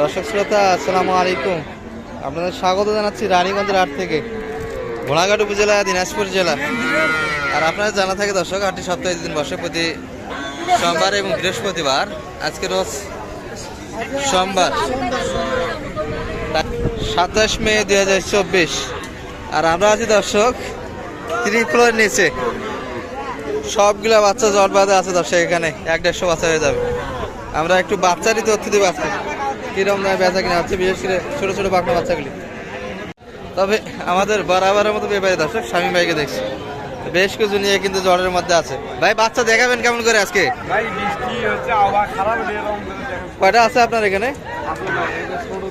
দর্শক শ্রোতা, আসসালামু আলাইকুম। আপনাদের স্বাগত জানাচ্ছি রানীগঞ্জের হাট থেকে ঘোড়াঘাট উপজেলা, দিনাজপুর জেলা। আর আপনারা জানা থাকে দর্শক, হাটটি সপ্তাহে দিন বসে প্রতি সোমবার এবং বৃহস্পতিবার। আজকে রোজ সোমবার, সাতাশ মে দুই হাজার চব্বিশ। আর আমরা আছি দর্শক ফ্লোর নিচে। সবগুলা বাচ্চা জট বাঁধা আছে দর্শক, এখানে এক দেড়শো বাচ্চা হয়ে যাবে। আমরা একটু বাচ্চারই তথ্য দেবো আজকে। কিরম দামে বেচা কিনা হচ্ছে বিশেষ করে ছোটো ছোটো বাঁকনা বাচ্চাগুলি। তবে আমাদের বরাবরের মতো ব্যাপারে দর্শক স্বামী ভাইকে দেখছি। বেশ কিছু নিয়ে কিন্তু জ্বরের মধ্যে আছে। ভাই বাচ্চা দেখাবেন কেমন করে আজকে। কয়টা আছে আপনার এখানে? এই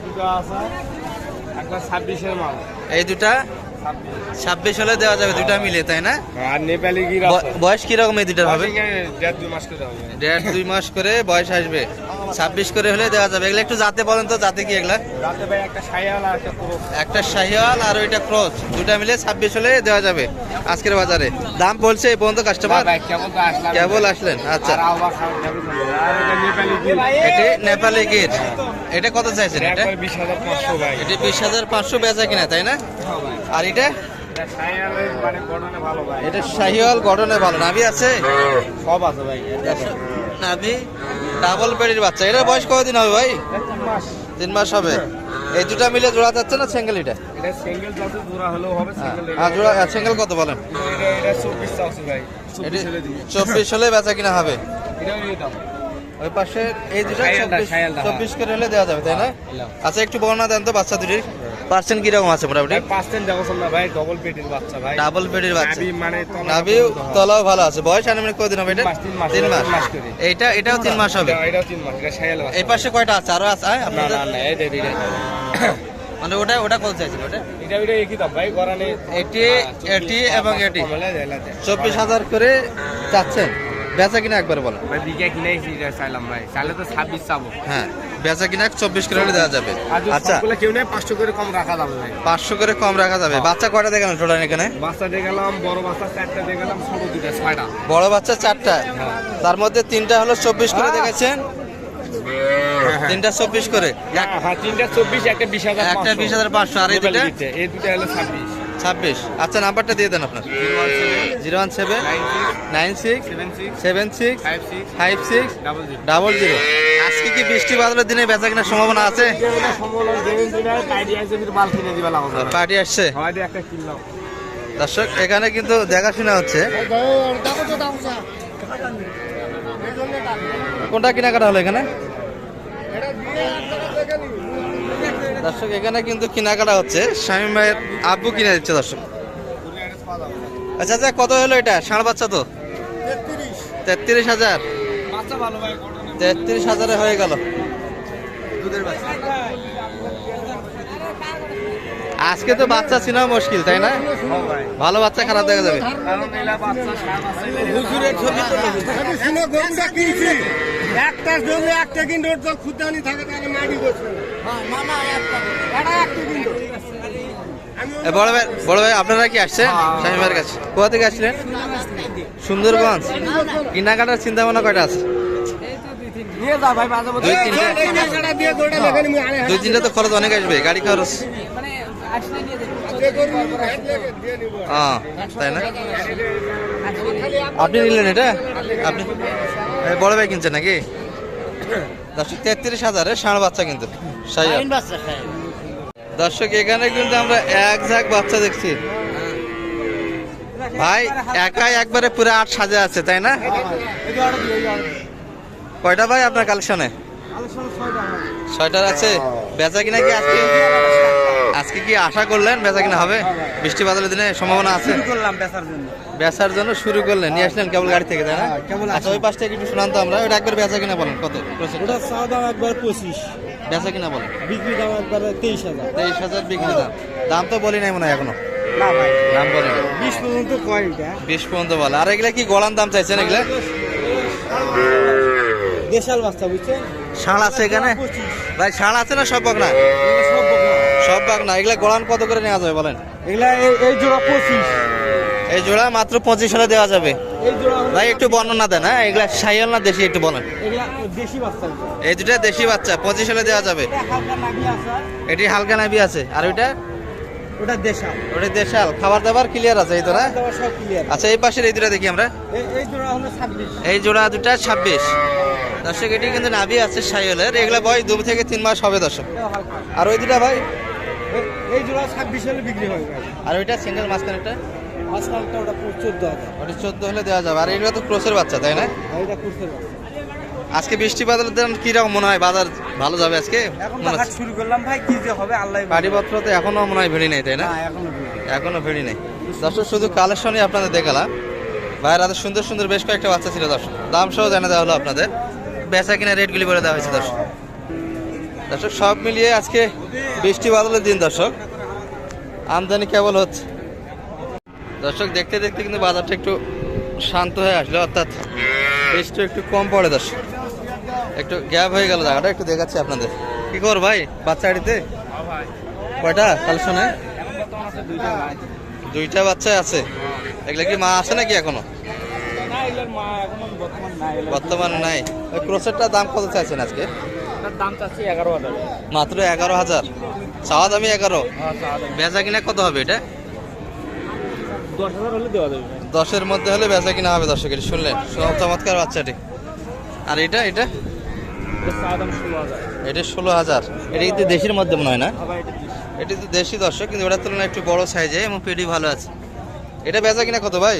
দুটো আছে দুটা? ছাব্বিশ। হলে দেওয়া যাবে দুটা মিলে তাই না? আর নেপালি আছে। বয়স কীরকম এই দুটার করে হবে। দেড় দুই মাস করে বয়স আসবে। ছাব্বিশ করে হলে দেওয়া যাবে। এগুলো একটু যাতে বলেন তো যাতে কি এগুলা? একটা সাইয়াল আর ওইটা ক্রস দুটা মিলে ছাব্বিশ হলে দেওয়া যাবে আজকের বাজারে। দাম বলছে এই পর্যন্ত কাস্টমার কেবল আসলেন আচ্ছা। এটা নেপালি গির। এটি কত চাইছেন এটা? এটি বিশ হাজার পাঁচশো বেচা কিনা তাই না? হ্যাঁ আর এটা? মানে এটা শাহিওয়াল গঠনে ভালো। নাভি আছে? সব আছে ভাই। নাভি ডাবল বেডির বাচ্চা। এটার বয়স কতদিন হবে ভাই? তিন মাস হবে। এই দুটা মিলে জোড়া যাচ্ছে না সিঙ্গেল এটা? এটা সিঙ্গেল আর জোড়া সিঙ্গেল কত বলেন? এটা এটা চব্বিশ এটি হলে বেচা কিনা হবে? ওই পাশে এই দুটা চব্বিশ হ্যাঁ। চব্বিশ করে হলে দেওয়া যাবে তাই না? আচ্ছা একটু বর্ণনা দেন তো বাচ্চা দুটির। পার্সেন্ট কীরকম আছে মোটামুটি? পার্সেন্ট দেখো না ভাই ডবল পেটির বাচ্চা ভাই। ডাবল বেডির বাচ্চা। মানে নাভি তলাও ভালো আছে। বয়স আনুমানিক কদিন হবে এটা? তিন মাস। এইটা এটাও তিন মাস হবে। এটা- এটাও তিন মাস এটা বাচ্চা। এই পাশে কয়টা আছে? আরও আছে আপনাদের না না এই দে দিলে মানে ওটা ওটা কত চাইছিল ওটা? এটা এটা একই দাম ভাই গরানে এটি এটি এবং এটি। চব্বিশ হাজার করে চাচ্ছেন। বেচা কিনা একবার বলো ভাই বিঘা কিনাইছি এটা চাইলাম ভাই। চাইলে তো ছাব্বিশ চাবো। হ্যাঁ। বেচা কিনা চব্বিশ করে হলে দেওয়া যাবে। আচ্ছা। কেউ নেই পাঁচশো করে কম রাখা যাবে পাঁচশো করে কম রাখা যাবে। বাচ্চা কয়টা দেখেন টোটাল এখানে? বাচ্চা দিয়ে গেলাম বড় বাচ্চা চারটা দিয়ে গেলাম ছোট দুটা ছয়টা। বড় বাচ্চা চারটা? তার মধ্যে তিনটা হলো চব্বিশ করে দেখেছেন তিনটা চব্বিশ করে। হ্যাঁ হ্যাঁ তিনটা চব্বিশ একটা বিশ হাজার একটা বিশ হাজার পাঁচশো। আর এই দুটা এই দুটা হলো ছাব্বিশ। ছাব্বিশ। আচ্ছা নাম্বারটা দিয়ে দেন আপনার। Zero one seven, nine six seven six, five six, double zero. আজকে কি বৃষ্টি বাদলের দিনে বেচা কেনার সম্ভাবনা আছে? পার্টি আসছে। দর্শক, এখানে কিন্তু দেখাশোনা হচ্ছে। কোনটা কেনাকাটা হলো এখানে? দর্শক এখানে কিন্তু কেনাকাটা হচ্ছে। শামীম ভাইয়ের আব্বু কিনে দিচ্ছে দর্শক। আচ্ছা আচ্ছা কত হলো এটা? ষাঁড় বাচ্চা তো? তেত্রিশ। হাজার। বাচ্চা ভালো ভাই তেত্রিশ হাজারে হয়ে গেল। দুধের বাচ্চা। আজকে তো বাচ্চা চিনা মুশকিল তাই না? ভালো বাচ্চা খারাপ দেখা যাবে। একটার জন্য একটা কিনতে তোর খুদানি থাকে তাহলে মাটি একটা এ, বড় ভাই বড় ভাই আপনারা কি আসছেন স্বামী ভাইয়ের কাছে কোথা থেকে আসছিলেন সুন্দরগঞ্জ কেনাকাটার চিন্তা ভাবনা কয়টা আছে দুই তিনটে তো খরচ অনেক আসবে গাড়ি খরচ হ্যাঁ তাই না? আপনি নিলেন এটা? আপনি? বড় ভাই কিনছেন নাকি? দর্শক তেত্রিশ হাজারে ষাঁড় বাচ্চা কিন্তু। সাইয়া। দর্শক এখানে কিন্তু আমরা এক ঝাঁক বাচ্চা দেখছি। ভাই একাই একবারে পুরো আট সাজে আছে তাই না? কয়টা ভাই আপনার কালেকশনে? ছয়টার আছে। বেচা কিনা কি আজকে? আজকে কি আশা করলেন? বেচা কিনা হবে? বৃষ্টি বাদলের দিনে সম্ভাবনা আছে? করলাম বেচার জন্য। বেচার জন্য শুরু করলেন। নিয়ে আসলেন কেবল গাড়ি থেকে তাই না? কেবল আচ্ছা ওই পাশটা একটু শোনান তো আমরা। ওটা একবার বেচা কিনা বলেন কত? ওটা চা দাম একবার পঁচিশ। বেচা কিনা বলেন। বিক্রি দাম একবার তেইশ হাজার। তেইশ হাজার বিক্রি দাম। দাম তো বলি নাই মনে হয় এখনও। ভাই। দাম বলি বিশ পর্যন্ত কয়টা বিশ পর্যন্ত বলে। আর এগুলা কি গলান দাম চাইছেন এগুলা? দেশাল বাচ্চা বুঝছেন? ষাঁড় আছে এখানে? ভাই ষাঁড় আছে না সব বাগনা সব। সব বাগনা এগুলা গলান কত করে নেওয়া যাবে বলেন? এগুলা এই- জোড়া পঁচিশ। এই জোড়া মাত্র পঁচিশ হলে দেওয়া যাবে। ভাই একটু বর্ণনা দেন হ্যাঁ? এগুলা সাইয়াল না দেশি একটু বলেন। বাচ্চা। এই দুটা দেশি বাচ্চা পঁচিশ হলে দেওয়া যাবে। এটি হালকা নাবি আছে আর ওইটা? ওটা দেশা ওটা দেশাল। খাবার দাবার ক্লিয়ার আছে এই তো না আচ্ছা এই পাশের এই দুটা দেখি আমরা। এই জোড়া দুটা ছাব্বিশ। দর্শক এটি কিন্তু নাভি আছে সাইলের এগুলা বয় দু থেকে তিন মাস হবে দর্শক। আর ওই দুটা ভাই? এই- জোড়া ছাব্বিশ হলে বিক্রি হবে আর ওইটা সিঙ্গেল মাঝখানেরটা আজকালটা ওটা চোদ্দ হাজার ওটা চোদ্দ হলে দেওয়া যাবে। আর এগুলো তো ক্রোসের বাচ্চা তাই না? এটা করতে পারবে আজকে বৃষ্টি বাদলের দিন কীরকম মনে হয়? বাজার ভালো যাবে আজকে? শুরু করলাম ভাই কি যে হবে আল্লাহ গাড়িপত্র তো এখনও মনে হয় ভিড়ি নেই তাই না? এখনও ভিড়ি নেই। দর্শক শুধু কালেকশনই আপনাদের দেখালাম। ভাইয়ের হাতে সুন্দর সুন্দর বেশ কয়েকটা বাচ্চা ছিল দর্শক। দাম সহ জানা দেওয়া হলো আপনাদের। বেচা কিনা রেটগুলি বলে দেওয়া হয়েছে দর্শক। দর্শক সব মিলিয়ে আজকে বৃষ্টি বাদলের দিন দর্শক। আমদানি কেবল হচ্ছে। দর্শক দেখতে দেখতে কিন্তু বাজারটা একটু শান্ত হয়ে আসলো অর্থাৎ বৃষ্টি একটু কম পড়ে দর্শক। একটু গ্যাপ হয়ে গেল জায়গাটা একটু দেখাচ্ছি আপনাদের। কি খবর ভাই? বাচ্চা আড়িতে কয়টা? কালেকশনে দুইটা বাচ্চা আছে। এগুলো কি মা আছে নাকি এখনও? মা বর্তমান নাই। ক্রোসেরটা দাম কত চাইছেন আজকে? দাম চাচ্ছি এগারো হাজার। মাত্র এগারো হাজার। চাওয়া দামি এগারো। হ্যাঁ বেচা কিনা কত হবে এটা। দশের মধ্যে হলে বেচা কিনা হবে দর্শক এটি শুনলেন? সব চমৎকার বাচ্চাটি। আর এটা এটা? এটা ষোলো হাজার। এটা কিন্তু দেশির মধ্যে মনে হয় না? এটা এটি তো দেশি দর্শক কিন্তু ওটার তুলনায় একটু বড় সাইজে এবং পেটি ভালো আছে। এটা বেচা কিনা কত ভাই?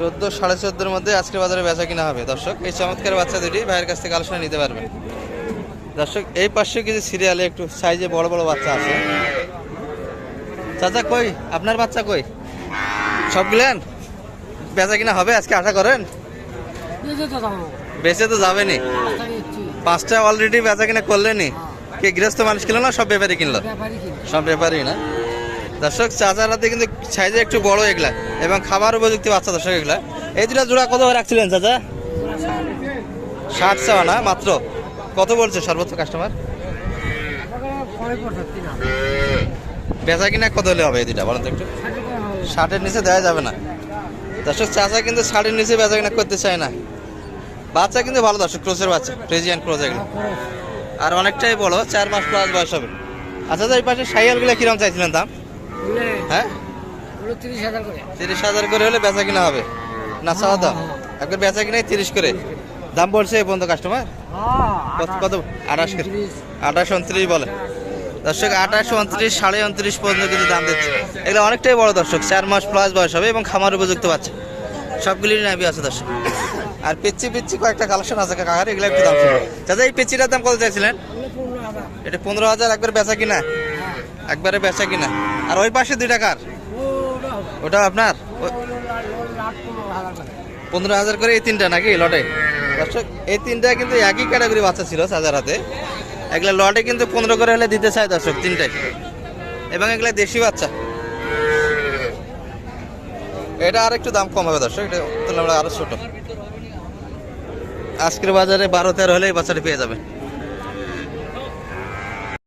চোদ্দ সাড়ে চোদ্দোর মধ্যে আজকে বাজারে বেচা কিনা হবে। দর্শক এই চমৎকার বাচ্চা দুটি ভাইয়ের কাছ থেকে আলোচনা নিতে পারবেন। দর্শক এই পাশে কিছু সিরিয়ালে একটু সাইজে বড় বড় বাচ্চা আছে। চাচা কই? আপনার বাচ্চা কই? সব গেলেন বেচা কিনা হবে আজকে আশা করেন? বেঁচে তো যাবেনি। পাঁচটা অলরেডি বেচা কিনা করলেনি? কে গৃহস্থ মানুষ কিনলো না সব ব্যাপারে কিনলো? সব ব্যাপারই না? দর্শক চাচারাতে কিন্তু সাইজে একটু বড় এগুলা এবং খাবার উপযুক্ত বাচ্চা দর্শক এগুলা। এই দুটা জোড়া কত রাখছিলেন চাচা? ষাট চাওয়া না, মাত্র? কত বলছে সর্বোচ্চ কাস্টমার বেচা কিনা কত হলে হবে এই দুটা বলেন তো একটু। ষাটের নিচে দেওয়া যাবে না। দর্শক, চাচা কিন্তু ষাটের নিচে বেচা কিনা করতে চায় না। বাচ্চা কিন্তু ভালো দর্শক, ক্রোসের বাচ্চা, ফ্রেজিয়ান ক্রোজ এগুলো। আর অনেকটাই বড়, চার মাস প্লাস বয়স হবে। আচ্ছা এই পাশে সাইয়ালগুলো কিরম চাইছিলেন দাম? হ্যাঁ? তিরিশ হাজার করে। হলে বেচা কিনা হবে? না চাওয়া দাম? একবার বেচা কিনাই তিরিশ করে। দাম বলছে এই পর্যন্ত কাস্টমার কত কত? আঠাশ করে। আঠাশ উনত্রিশ। বলে। দর্শক আঠাশ উনত্রিশ সাড়ে উনত্রিশ পর্যন্ত কিন্তু দাম দিচ্ছে। এগুলো অনেকটাই বড় দর্শক। চার মাস প্লাস বয়স হবে এবং খামার উপযুক্ত পাচ্ছে সবগুলির নামই আছে দর্শক। আর পিচ্ছি পিচ্ছি কয়েকটা কালেকশন আছে কাকার এগুলো একটু দাম দাদা এই পিচ্ছিটার দাম কত চাইছিলেন? এটা পনেরো হাজার একবার বেচা কিনা? একবারে বেচা কিনা। আর ওই পাশে দুই টাকার ওটা আপনার? পনেরো হাজার করে এই তিনটা নাকি লটে? দর্শক, এই তিনটা কিন্তু একই ক্যাটাগরি বাচ্চা ছিল সাজার হাতে। এগুলা লটে কিন্তু পনেরো করে হলে দিতে চায় দর্শক তিনটাই এবং এগুলা দেশি বাচ্চা। এটা আর একটু দাম কম হবে দর্শক, এটা তুলনামূলক আরও ছোট। আজকের বাজারে বারো তেরো হলে এই বাচ্চাটা পেয়ে যাবেন।